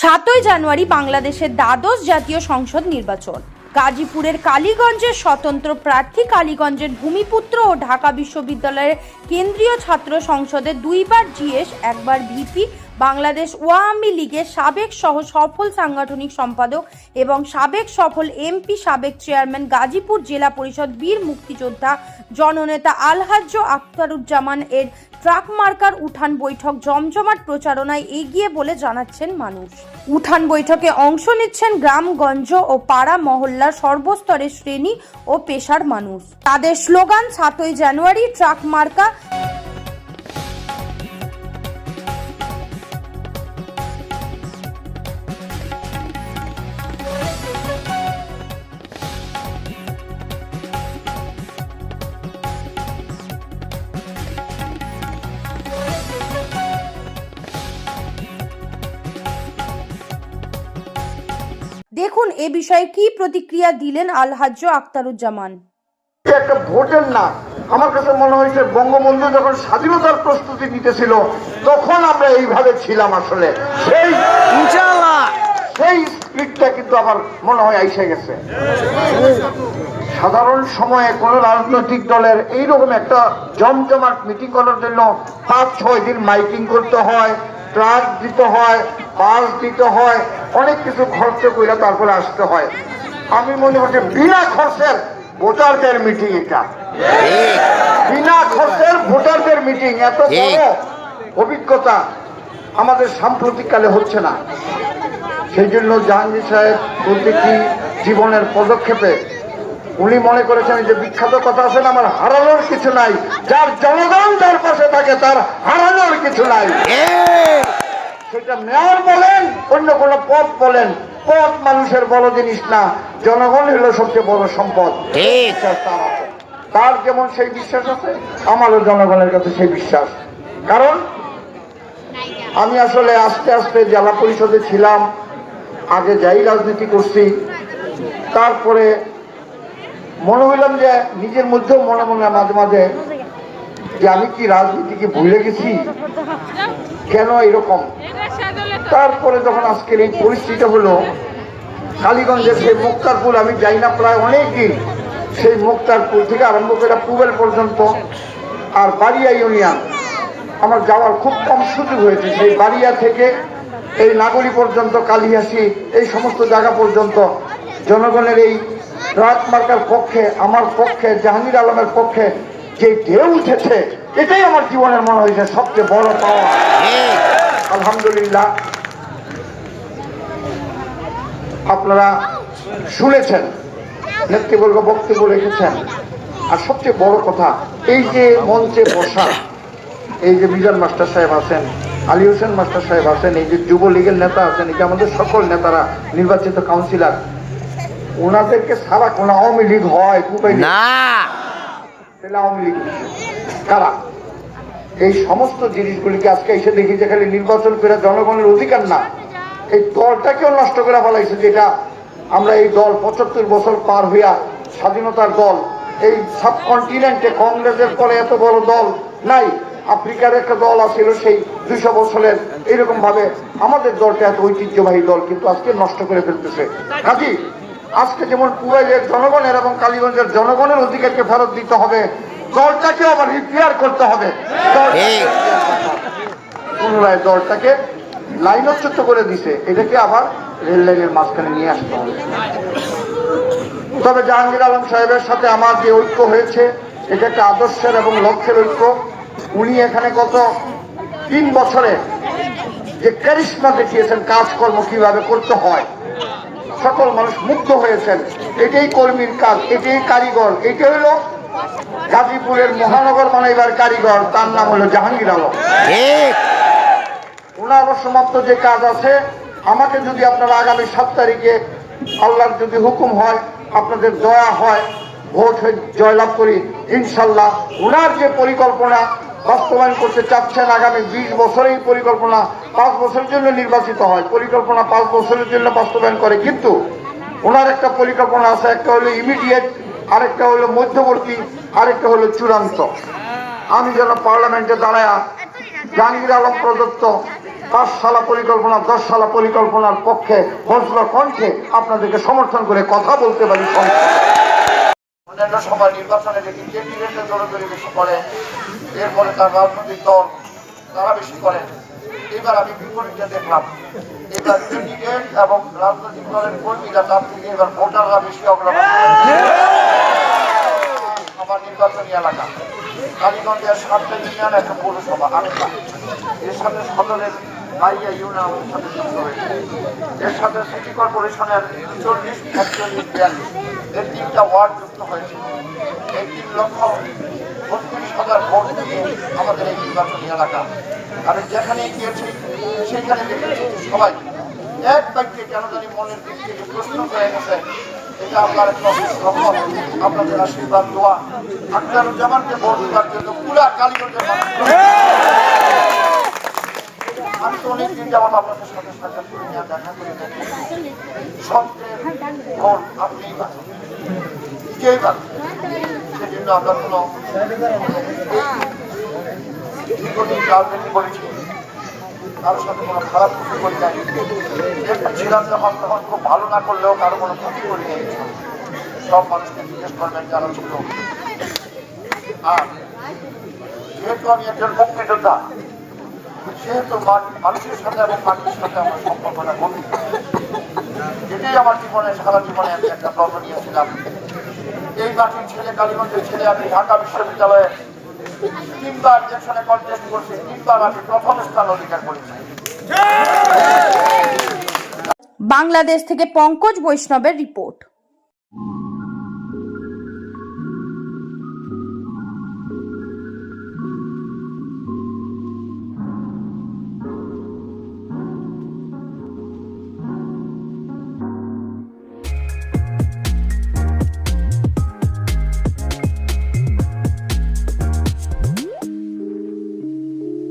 সাতই জানুয়ারি বাংলাদেশের দ্বাদশ জাতীয় সংসদ নির্বাচন। গাজীপুরের কালীগঞ্জের স্বতন্ত্র প্রার্থী কালীগঞ্জের ভূমিপুত্র ও ঢাকা বিশ্ববিদ্যালয়ের কেন্দ্রীয় ছাত্র সংসদে দুইবার জিএস, একবার ভিপি, বাংলাদেশ ওয়ামী লীগের সাবেক সহ সফল সাংগঠনিক সম্পাদক এবং সাবেক সফল এমপি, সাবেক চেয়ারম্যান গাজীপুর জেলা পরিষদ বীর মুক্তিযোদ্ধা জননেতা আলহাজ্য আখতারুজ্জামান এর ট্রাক মার্কার উঠান বৈঠক জমজমাট প্রচারণায় এগিয়ে বলে জানাচ্ছেন মানুষ। উঠান বৈঠকে অংশ নিচ্ছেন গ্রামগঞ্জ ও পাড়া মহল্লার সর্বস্তরের শ্রেণি ও পেশার মানুষ। তাদের স্লোগান, সাতই জানুয়ারি, ট্রাক মার্কা দেখুন এ বিষয়ে কি প্রতিক্রিয়া দিলেন আলহাজ্য আখতারুজ্জামান? একটা ভোটের না আমার কাছে মনে হয়েছে বঙ্গবন্ধু যখন স্বাধীনতার প্রস্তুতি নিতেছিল তখন আমরা এইভাবে ছিলাম আসলে। সেই ইনশাআল্লাহ। সেই স্পিডটা কিন্তু আমার মনে হয় আইসে গেছে। সাধারণ সময়ে কোন রাজনৈতিক দলের এইরকম একটা জমজমাট মিটিং করার জন্য পাঁচ ছয় দিন মাইকিং করতে হয় ট্রাক দিতে হয় বাস দিতে হয় অনেক কিছু খরচ করে তারপরে আসতে হয়। আমি মনে হচ্ছে বিনা খরচের ভোটারদের মিটিং এটা। বিনা খরচের ভোটারদের মিটিং এত বড় অভিজ্ঞতা আমাদের সাম্প্রতিককালে হচ্ছে না। সেই জন্য জাহাঙ্গীর সাহেব প্রতিটি জীবনের পদক্ষেপে উনি মনে করেছেন যে বিখ্যাত কথা আছে না আমার হারানোর কিছু নাই। যার জনগণ যার পাশে থাকে তার হারানোর কিছু নাই। সেটা মেয়র বলেন অন্য কোনো পদ বলেন। পদ মানুষের বড় জিনিস না জনগণ হলো সবচেয়ে বড় সম্পদ। তার তার যেমন সেই বিশ্বাস আছে আমারও জনগণের কাছে সেই বিশ্বাস। কারণ আমি আসলে আস্তে আস্তে জেলা পরিষদে ছিলাম আগে যাই রাজনীতি করছি। তারপরে মনে হইলাম যে নিজের মধ্যেও মনে মনে মাঝে মাঝে যে আমি কি রাজনীতিকে ভুলে গেছি? কেন এরকম? তারপরে যখন আজকের এই পরিস্থিতি হলো, কালীগঞ্জের সেই মুক্তারপুর, আমি যাই না প্রায় অনেক দিন সেই মুক্তারপুর থেকে আরম্ভ করে পুবেল পর্যন্ত আর বাড়িয়া ইউনিয়ন, আমার যাওয়ার খুব কম সুযোগ হয়েছে। সেই বাড়িয়া থেকে এই নাগরী পর্যন্ত, কালিহাসি, এই সমস্ত জায়গা পর্যন্ত জনগণের এই রাত মার্কার পক্ষে, আমার পক্ষে, জাহাঙ্গীর আলমের পক্ষে যে ঢেউ উঠেছে, এটাই আমার জীবনের মনে হয়েছে সবচেয়ে বড় পাওয়া। আলহামদুলিল্লাহ। আপনারা শুনেছেন নেতৃবর্গ বক্তব্য রেখেছেন। আর সবচেয়ে বড় কথা এই যে মঞ্চে বসা এই যে মিজান মাস্টার সাহেব আছেন আলী হোসেন মাস্টার সাহেব আছেন এই যে যুবলীগের নেতা আছেন এই যে আমাদের সকল নেতারা নির্বাচিত কাউন্সিলর ওনাদেরকে সারা কোন আওয়ামী লীগ হয় না। আওয়ামী লীগ কারা? এই সমস্ত জিনিসগুলিকে আজকে এসে দেখি যে খালি নির্বাচন করে জনগণের অধিকার না। এই দলটাকেও নষ্ট করে ফেলাইছে যেটা আমরা এই দল পঁচাত্তর বছর পার হইয়া স্বাধীনতার দল। এই সাবকন্টিনেন্টে কংগ্রেসের পরে এত বড় দল নাই, আফ্রিকার একটা দল আছিল সেই দুইশো বছরের। এরকম ভাবে আমাদের দলটা এত ঐতিহ্যবাহী দল কিন্তু আজকে নষ্ট করে ফেলতেছে। কাজী, আজকে যেমন পুরাইলের জনগণের এবং কালীগঞ্জের জনগণের অধিকারকে ফেরত দিতে হবে দলটাকে আবার রিপেয়ার করতে হবে। পুনরায় দলটাকে লাইনচ্যুত করে দিছে। এটাকে আবার রেল লাইনের মাঝখানে নিয়ে আসতে হবে। তবে জাহাঙ্গীর আলম সাহেবের সাথে আমার যে ঐক্য হয়েছে এটা একটা আদর্শের এবং লক্ষ্যের ঐক্য। উনি এখানে গত তিন বছরে যে ক্যারিশমা দেখিয়েছেন কাজকর্ম কীভাবে করতে হয় সকল মানুষ মুগ্ধ হয়েছেন। এটাই কর্মীর কাজ এটাই কারিগর এটা হলো গাজীপুরের মহানগর বানাইবার কারিগর তার নাম হলো জাহাঙ্গীর আলম। ওনার সমাপ্ত যে কাজ আছে আমাকে যদি আপনারা আগামী সাত তারিখে আল্লাহর যদি হুকুম হয় আপনাদের দয়া হয় ভোট হয়ে জয়লাভ করি ইনশাল্লাহ ওনার যে পরিকল্পনা বাস্তবায়ন করতে চাচ্ছেন আগামী বিশ বছরেই পরিকল্পনা পাঁচ বছরের জন্য নির্বাচিত হয়। পরিকল্পনা পাঁচ বছরের জন্য বাস্তবায়ন করে কিন্তু ওনার একটা পরিকল্পনা আছে একটা হলো ইমিডিয়েট আরেকটা হলো মধ্যবর্তী, আরেকটা হলো চূড়ান্ত। আমি যেন পার্লামেন্টে দাঁড়ায় জাহাঙ্গীর আলম প্রদত্ত পাঁচ সালা পরিকল্পনা দশ সালা পরিকল্পনার পক্ষে বজ্র কণ্ঠে আপনাদেরকে সমর্থন করে কথা বলতে পারি নির্বাচনে দেখি কেন্দ্রীয় দৌড়দৌড়ি বেশি করে এরপরে তার রাজনৈতিক দল তারা বেশি করেন এবার আমি বিপরীতটা দেখলাম, এবার ক্যান্ডিডেট এবং রাজনৈতিক দলের কর্মীরা তার থেকে এবার ভোটাররা বেশি অগ্রগতি করেছে। আমার নির্বাচনী এলাকা। কালীগঞ্জের সাতটা ইউনিয়ন একটা পৌরসভা আটটা এর সাথে সদরের বাইয়া ইউনিয়ন সাথে যুক্ত হয়েছে। এর সাথে সিটি কর্পোরেশনের চল্লিশ, একচল্লিশ, বিয়াল্লিশ। এর তিনটা ওয়ার্ড যুক্ত হয়েছে। এই তিন লক্ষ বত্রিশ হাজার ভোট নিয়ে আমাদের এই নির্বাচনী এলাকা। আমি যেখানে গিয়েছি সেখানে দেখেছি সবাই এক ব্যক্তি কেন জানি মনের দিক থেকে প্রশ্ন হয়ে গেছে এটা আপনার রহমত আপনাদের আশীর্বাদ দোয়া আখতারুজ্জামানকে দিন আপনাদের সাথে সাক্ষাৎ করে নিয়ে দেখা করে সবচেয়ে ভোট আপনিই পাচ্ছেন কেই পাচ্ছেন সেজন্য আপনার কোনো দীর্ঘদিন করেছি কারোর সাথে কোনো খারাপ কিছু করি নাই। ছিলাম যখন তখন খুব ভালো না করলেও কারও কোনো ক্ষতি করি নাই। সব মানুষকে জিজ্ঞেস করবেন যারা ছিল আর যেহেতু আমি একজন মুক্তিযোদ্ধা সেহেতু মানুষের সাথে এবং মাটির সাথে আমার সম্পর্কটা গভীর। এটাই আমার জীবনে, সারা জীবনে আমি একটা প্রশ্ন নিয়েছিলাম। এই মাটির ছেলে কালীগঞ্জের ছেলে আমি ঢাকা বিশ্ববিদ্যালয়ে তিনবার ইলেকশনে করছে তিনবার আমি প্রথম স্থান অধিকার করেছি। বাংলাদেশ থেকে পঙ্কজ বৈষ্ণবের রিপোর্ট।